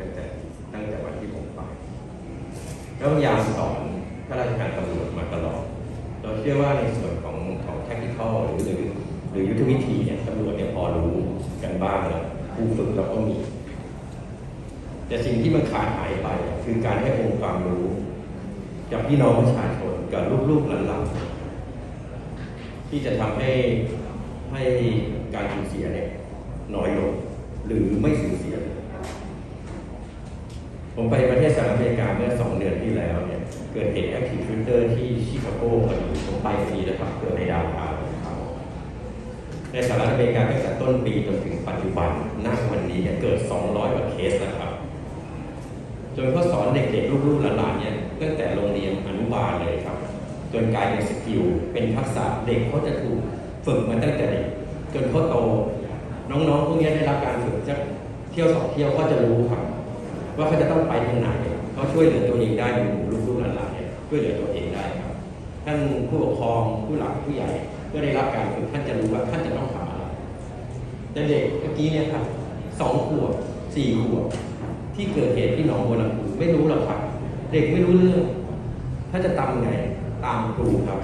ตั้งแต่ตั้งแต่วันที่ผมไปแล้วพยายามสอนข้าราชการตำรวจมาตลอด เราเชื่อว่าในส่วนของของ tactical หรือหรือหรือยุทธวิธีเนี่ยตำรวจเนี่ยพอรู้กันบ้างแล้วผู้ฝึกเราก็มี แต่สิ่งที่มันขาดหายไป คือการให้องค์ความรู้จากพี่น้องประชาชนกับลูกๆหลานๆที่จะทำให้ให้การสูญเสียเนี่ยน้อยลงหรือไม่ ผมไปประเทศสหรัฐอเมริกาเมื่อสองเดือนที่แล้วเนี่ยเกิดเหตุแอคทีฟชูเตอร์ที่ชิคาโกพอดีผมไปพอดีนะครับเกิดในดาวน์ทาวน์ของเขาในสหรัฐอเมริกาตั้งแต่ต้นปีจนถึงปัจจุบันณวันนี้เนี่ยเกิด 200 กว่าเคสนะครับ จนเขาสอนเด็กๆลูกๆหลานๆเนี่ยตั้งแต่โรงเรียนอนุบาลเลยครับ จนกลายเป็นสกิลเป็นทักษะเด็กเขาจะถูกฝึกมาตั้งแต่เด็กจนเขาโต น้องๆพวกนี้ได้รับการฝึกจะเที่ยวสองเที่ยวก็จะรู้ครับ ว่าเขาจะต้องไปทางไหนเขาช่วยเหลือตัวเองได้อยู่ลูกๆหลานๆเนี่ยช่วยเหลือตัวเองได้ครับ ท่านผู้ปกครองผู้หลักผู้ใหญ่ก็ได้รับการฝึกท่านจะรู้ว่าท่านจะต้องทำอะไรแต่เด็กเมื่อกี้เนี่ยครับสองขวบสี่ขวบที่เกิดเหตุที่หนองบัวลำพูไม่รู้หรอกครับ เด็กไม่รู้เรื่อง ถ้าจะตามไงตามครูครับ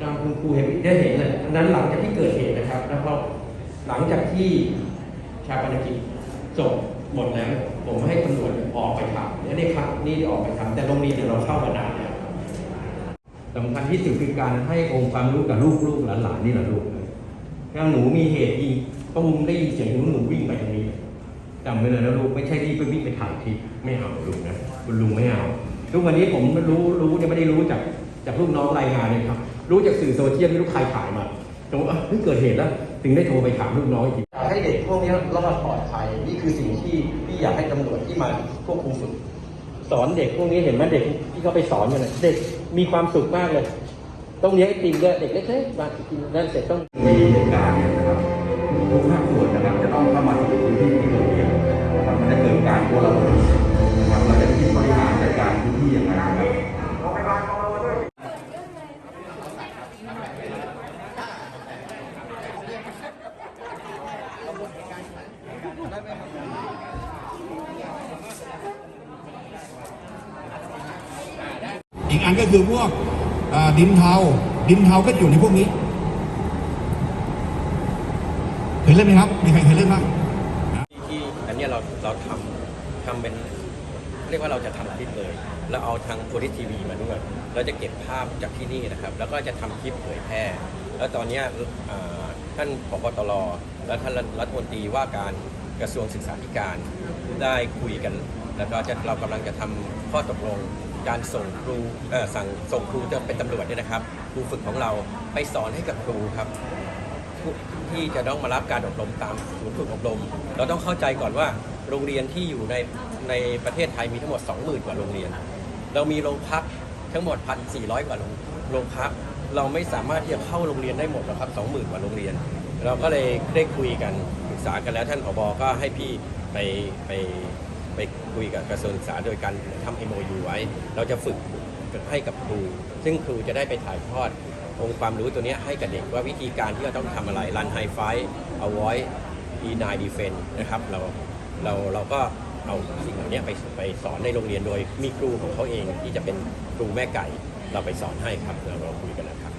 ตามคุณครูเห็นได้เห็นเลยอันนั้นหลังจากที่เกิดเหตุนะครับ แล้วก็หลังจากที่ชาปนกิจจบ หมดแล้วผมให้ตำรวจออกไปทำเนี่ยนี่ครับนี่ออกไปทำแต่โรงเรียนเนี่ยเราเข้ามานานแล้วสำคัญที่สุดคือการให้องค์ความรู้กับลูกๆหลานๆนี่แหละลูกถ้าหนูมีเหตุยิงตุ้มได้ยินเสียงหนูหนูวิ่งไปตรงนี้จำไว้เลยนะลูกไม่ใช่รีบไปวิ่งไปถ่ายคลิปไม่เอาลูกนะคุณลุงไม่เอาทุกวันนี้ผมรู้รู้จะไม่ได้รู้จากจากลูกน้องรายงานเลยครับ รู้จากสื่อโซเชียลที่ลูกใครถ่ายมาผมว่าเฮ้ยเกิดเหตุแล้ว ถึงได้โทรไปถามลูกน้องอีกที อยากให้เด็กพวกนี้รอดปลอดภัยนี่คือสิ่งที่ที่อยากให้ตำรวจที่มาควบคุมฝึกสอนเด็กพวกนี้เห็นไหมเด็กที่เขาไปสอนกันน่ะเด็กมีความสุขมากเลย ต้องเลี้ยงไอติมด้วยเด็กเล็กๆมากินนั่นเสร็จต้องมีเหตุการณ์เนี่ยนะครับทุกภาคส่วนนะครับจะต้องเข้ามาสู่พื้นที่ที่เกิดเหตุนะครับมันจะเกิดการโกลาหลนะครับเราจะคิดบริหารจัดการพื้นที่อย่างไรนะครับ อีกอันก็คือพวกดินเทา ดินเทาก็อยู่ในพวกนี้เคยเล่นไหมครับ มีใครเคยเล่นบ้างที่อันนี้เราเราทำทำเป็น เรียกว่าเราจะทำคลิปเลย แล้วเอาทางโพลิทีวีมาด้วย เราจะเก็บภาพจากที่นี่นะครับ แล้วก็จะทำคลิปเผยแพร่ แล้วตอนนี้ท่านผบตรและท่านรัฐมนตรีว่าการกระทรวงศึกษาธิการได้คุยกัน แล้วก็จะเรากำลังจะทำข้อตกลง การส่งครูสั่งส่งครูจะเป็นตำรวจเนี่ยนะครับครูฝึกของเราไปสอนให้กับครูครับที่จะต้องมารับการอบรมตามศูนย์ฝึกอบรม เราต้องเข้าใจก่อนว่าโรงเรียนที่อยู่ในในประเทศไทยมีทั้งหมด 20,000 กว่าโรงเรียน เรามีโรงพักทั้งหมด 1,400 กว่าโรงโรงพัก เราไม่สามารถที่จะเข้าโรงเรียนได้หมดหรอกครับ 20,000 กว่าโรงเรียน เราก็เลยได้คุยกันปรึกษากันแล้วท่านผบก็ให้พี่ไปไป ไปคุยกับกระทรวงศึกษาโดยการทำ MOU ไว้ เราจะฝึกให้กับครู ซึ่งครูจะได้ไปถ่ายทอดองค์ความรู้ตัวนี้ให้กับเด็กว่าวิธีการที่เราต้องทำอะไรรันไฮไฟ avoid deny defense นะครับเราเราเราก็เอาสิ่งเหล่านี้ไปไปสอนในโรงเรียนโดย มีครูของเขาเองที่จะเป็นครูแม่ไก่ เราไปสอนให้ครับเราเราคุยกันแล้วครับ